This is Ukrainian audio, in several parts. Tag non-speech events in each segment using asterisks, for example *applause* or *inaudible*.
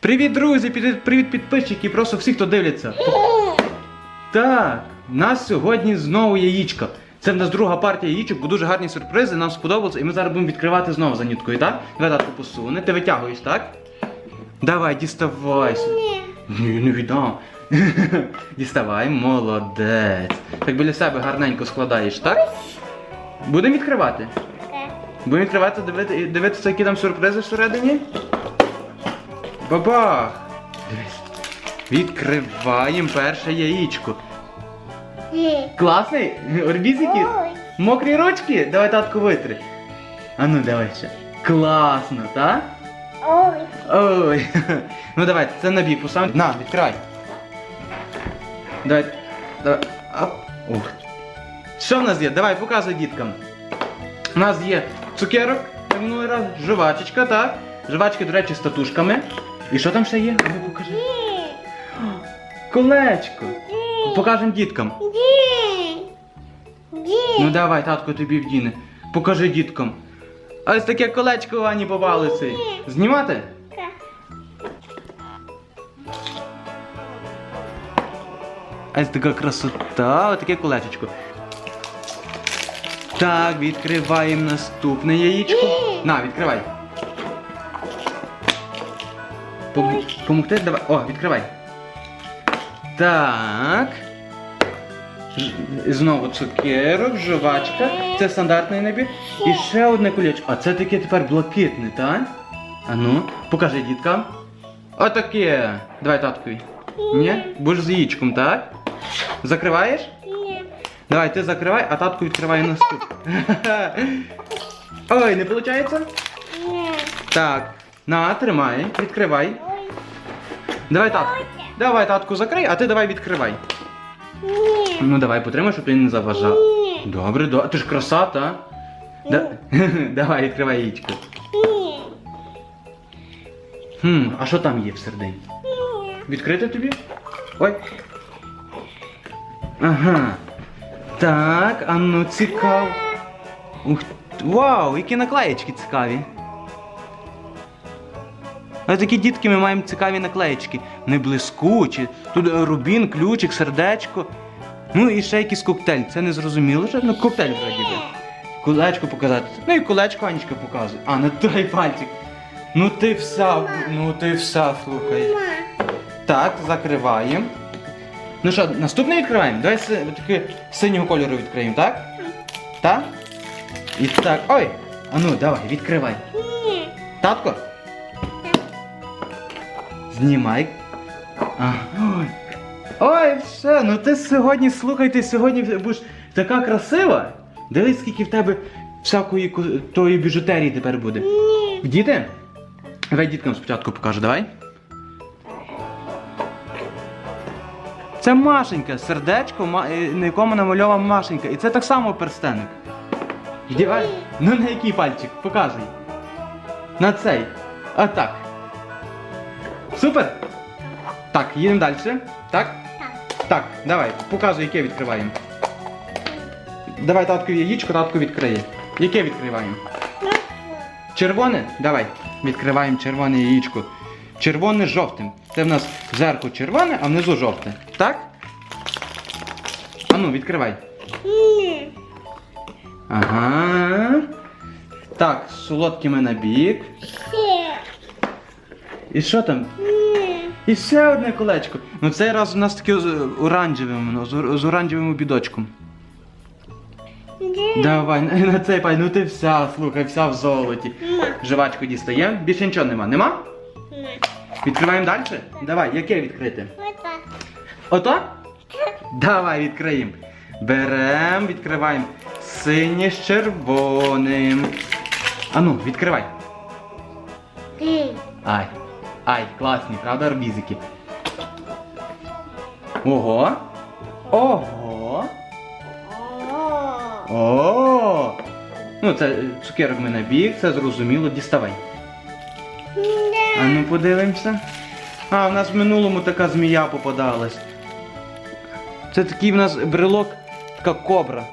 Привіт, друзі! Привіт, підписчики, просто всі, хто дивляться. Так, в нас сьогодні знову яєчко. Це в нас друга партія яєчок, бо дуже гарні сюрпризи, нам сподобалося, і ми зараз будемо відкривати знову за ніткою, так? Давай татку посуне, ти витягуєш, так? Давай, діставайся. Ні. Ні, не віддам. *laughs* Діставай, молодець. Так біля себе гарненько складаєш, так? Будемо відкривати. Будемо відкривати, дивити, дивитися, які там сюрпризи всередині. Бабах! Дивись. Відкриваємо перше яєчко. Класний? Орбізики? Ой. Мокрі ручки? Давай татку витри. А ну давай ще. Класно, так? Ой. Ой. Ну давай, це на бік посам. На, відкривай. Давай. Давай. Оп. Ух. Що в нас є? Давай, показуй діткам. У нас є цукерок, як минулий раз, жувачечка, так? Жувачки, до речі, з татушками. І що там ще є? А ну покажи. Колечко. Покажемо діткам. Ну давай, татко тобі вдіне. Покажи діткам. А ось таке колечко у Ані попалося. Знімати? Ось така красота, отаке колечечко. Так, відкриваємо наступне яєчко. На, відкривай. Пом- Помогти? Давай. О, відкривай. Так. Ж- Знову цукерок, жувачка. Це стандартний набір. І ще одне колечко. А це таке тепер блакитне, так? А ну, покажи діткам. Отаке. Давай таткові. Ні? Будеш з яєчком, так? Закриваєш? Ні. Давай, ти закривай, а татку відкриває наступне. *laughs* Ой, не виходить? Ні. Так. На, тримай, відкривай. Давай татку. Давай татку закрий, а ти давай відкривай. Ні. Ну давай потримай, щоб він не заважав. Ні. Добре, до... ти ж краса, та? Да... *laughs* давай, відкривай яєчко. Ні. Хм, а що там є всередині? Ні. Відкрити тобі? Ой. Ага. Так, а ну цікаво. Ух, вау, які наклеєчки цікаві. Такі дітки ми маємо цікаві наклеєчки. Вони блискучі. Тут рубін, ключик, сердечко. Ну і ще якийсь коктейль. Це не зрозуміло, що ну коктейль вроді би. Кулечко показати. Ну і кулечко Анечка показує. А, на той пальчик. Ну ти вся, ну ти вся, слухай. Так, закриваємо. Ну що, наступне відкриваємо? Давай таки синього кольору відкриємо, так? Так? І так. Ой! А ну, давай, відкривай. Ні. Татко? Знімай. А, ой. Ой, все, ну ти сьогодні, слухай, ти сьогодні будеш така красива. Дивись, скільки в тебе всякої тої біжутерії тепер буде. Ні. Діти? Давай діткам спочатку покажу, давай. Це Машенька, сердечко, е, на якому намальована Машенька. І це так само перстеник. Вдівай. Ну на який пальчик? Показуй. На цей. А так. Супер? Так, їдемо далі. Так? Так. Так, давай, показуй, яке відкриваємо. Давай таткові яєчко, татко відкриє. Яке відкриваємо? Червоне? Давай. Відкриваємо червоне яєчко. Червоне з жовтим. Це в нас зверху червоне, а внизу жовте. Так? Ану, відкривай. Ні. Ага. Так, солодкими на бік. І що там? І ще одне колечко. Ну цей раз у нас таке з оранжевим, воно, з, з оранжевим обідочком. Давай, на, на цей пай, ну ти вся, слухай, вся в золоті. Жвачку дістаємо. Більше нічого нема. Нема? Відкриваємо далі? Давай, яке відкрити? Ото? Давай відкриємо. Берем, відкриваємо синє з червоним. Ану, відкривай. Ай. Ай, класні, правда, арбізики? Ого. Ого. О. Ну, це е, цукерок ми на бік, це зрозуміло. Діставай. А ну подивимося. А, в нас в минулому така змія попадалась. Це такий в нас брелок, така кобра.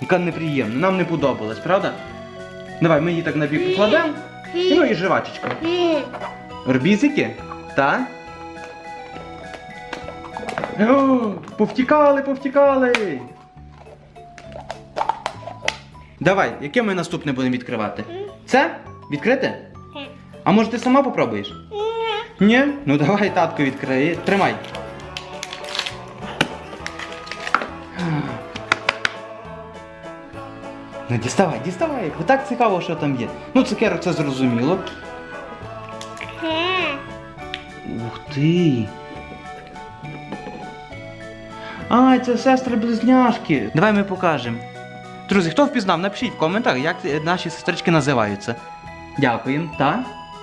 Яка неприємна. Нам не подобалась, правда? Давай, ми її так на бік покладемо. Ну і жвачечка. Ні. Орбізики? Та? О, повтікали, повтікали. Давай, яке ми наступне будемо відкривати? Це? Відкрите? А може ти сама попробуєш? Ні. Ні? Ну давай татко відкриє. Тримай. Ну діставай, діставай, бо так цікаво, що там є. Ну, цукерок це зрозуміло. Ух ти. А, це сестри-близняшки. Давай ми покажемо. Друзі, хто впізнав, напишіть в коментарях, як наші сестрички називаються. Дякуємо, так?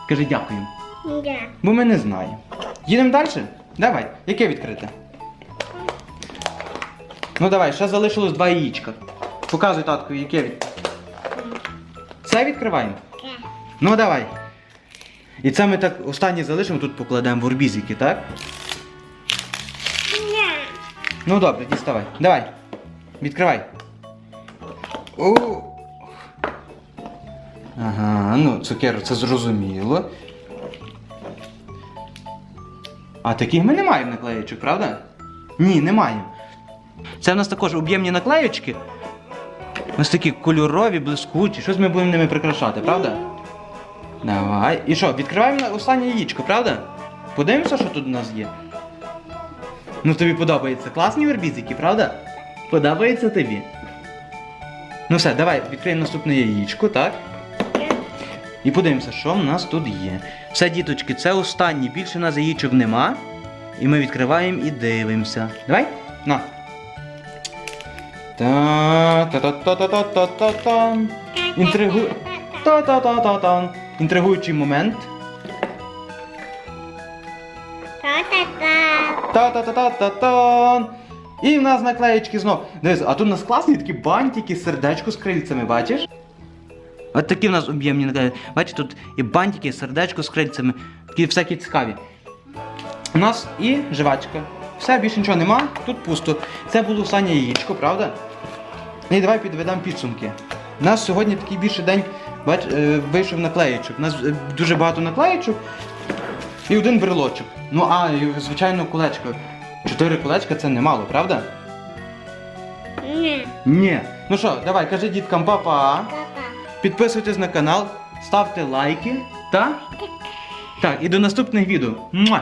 Кажи дякуємо. Да. Бо ми не знаємо. Їдемо далі? Давай, яке відкрите? Ну давай, ще залишилось два яєчка. Показуй татку, яке від. Це відкриваємо? Так. Ну давай. І це ми так останнє залишимо, тут покладемо в орбізики, так? Ні. Ну добре, діставай. Давай. Відкривай. О! Ага, ну цукеру це зрозуміло. А таких ми не маємо наклеєчок, правда? Ні, не маємо. Це в нас також об'ємні наклеєчки. Ось такі кольорові, блискучі. Щось ми будемо ними прикрашати, правда? Давай. І що, відкриваємо останнє яєчко, правда? Подивимося, що тут у нас є. Ну тобі подобається. Класні вербізики, правда? Подобається тобі. Ну все, давай відкриємо наступне яєчко, так? І подивимося, що в нас тут є. Все, діточки, це останнє. Більше в нас яєчок нема. І ми відкриваємо і дивимося. Давай? На. Та-та-та-та-та-та-та-та. Інтригу. Та-та-та-та-та. Інтригуючий момент. Та-та-та. Та-та-та-та-та-та. І в нас наклеєчки знов. Дивись, а тут у нас класні такі бантики, сердечко з крильцями, бачиш? От такі в нас об'ємні наклеїчки. Бачиш, тут і бантики, і сердечко з крильцями. Такі всякі цікаві. У нас і жвачка. Все, більше нічого нема, тут пусто. Це було останнє яєчко, правда? І давай підведемо підсумки. У нас сьогодні такий більший день бач, е, вийшов наклеєчок. У нас е, дуже багато наклеєчок і один брелочок. Ну, а, і, звичайно, кулечко. Чотири кулечка це немало, правда? Ні. Ні. Ну що, давай, кажи діткам па-па. Папа. Підписуйтесь на канал, ставте лайки. Та? Так, і до наступних відео. Муа!